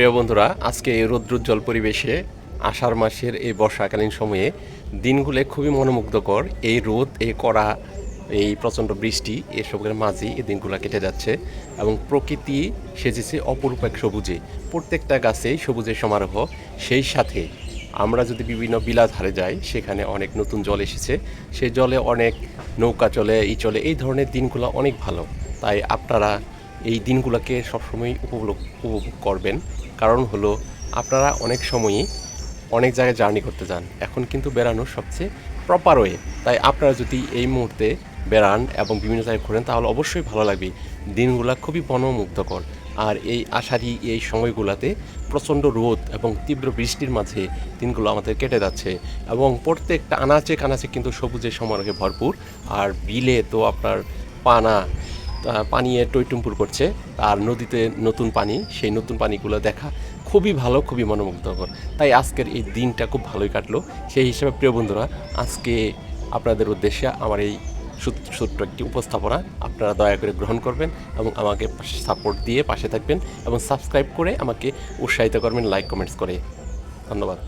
প্রিয় বন্ধুরা, আজকে এই রৌদ্রোজ্জ্বল পরিবেশে আষাঢ় মাসের এই বর্ষাকালীন সময়ে দিনগুলো খুবই মনোমুগ্ধকর। এই রোদ, এই কড়া, এই প্রচণ্ড বৃষ্টি, এসবের মাঝেই এই দিনগুলো কেটে যাচ্ছে এবং প্রকৃতি সেজেছে অপরূপ এক সবুজে। প্রত্যেকটা গাছেই সবুজের সমারোহ। সেই সাথে আমরা যদি বিভিন্ন বিলাধারে যাই, সেখানে অনেক নতুন জল এসেছে। সেই জলে অনেক নৌকা চলে, ই চলে, এই ধরনের দিনগুলো অনেক ভালো। তাই আপনারা এই দিনগুলোকে সবসময় উপভোগ উপভোগ করবেন। কারণ হলো, আপনারা অনেক সময়ই অনেক জায়গায় জার্নি করতে যান। এখন কিন্তু বেড়ানো সবচেয়ে প্রপার ওয়ে তাই আপনারা যদি এই মুহূর্তে বেড়ান এবং বিভিন্ন জায়গায় ঘোরেন, তাহলে অবশ্যই ভালো লাগবে। দিনগুলো খুবই মনোমুগ্ধকর। আর এই আষাঢ়ি এই সময়গুলোতে প্রচণ্ড রোদ এবং তীব্র বৃষ্টির মাঝে দিনগুলো আমাদের কেটে যাচ্ছে। এবং প্রত্যেকটা আনাচে কানাচে কিন্তু সবুজের সমারোহে ভরপুর। আর বিলে তো আপনার পানা পানিয়ে টইটুম্পুর করছে আর নদীতে নতুন পানি, সেই নতুন পানিগুলো দেখা খুবই ভালো, খুবই মনোমুগ্ধকর। তাই আজকের এই দিনটা খুব ভালোই কাটলো। সেই হিসাবে প্রিয় বন্ধুরা, আজকে আপনাদের উদ্দেশ্যে আমার এই ছোট্ট একটি উপস্থাপনা, আপনারা দয়া করে গ্রহণ করবেন এবং আমাকে সাপোর্ট দিয়ে পাশে থাকবেন এবং সাবস্ক্রাইব করে আমাকে উৎসাহিত করবেন, লাইক, কমেন্টস করে। ধন্যবাদ।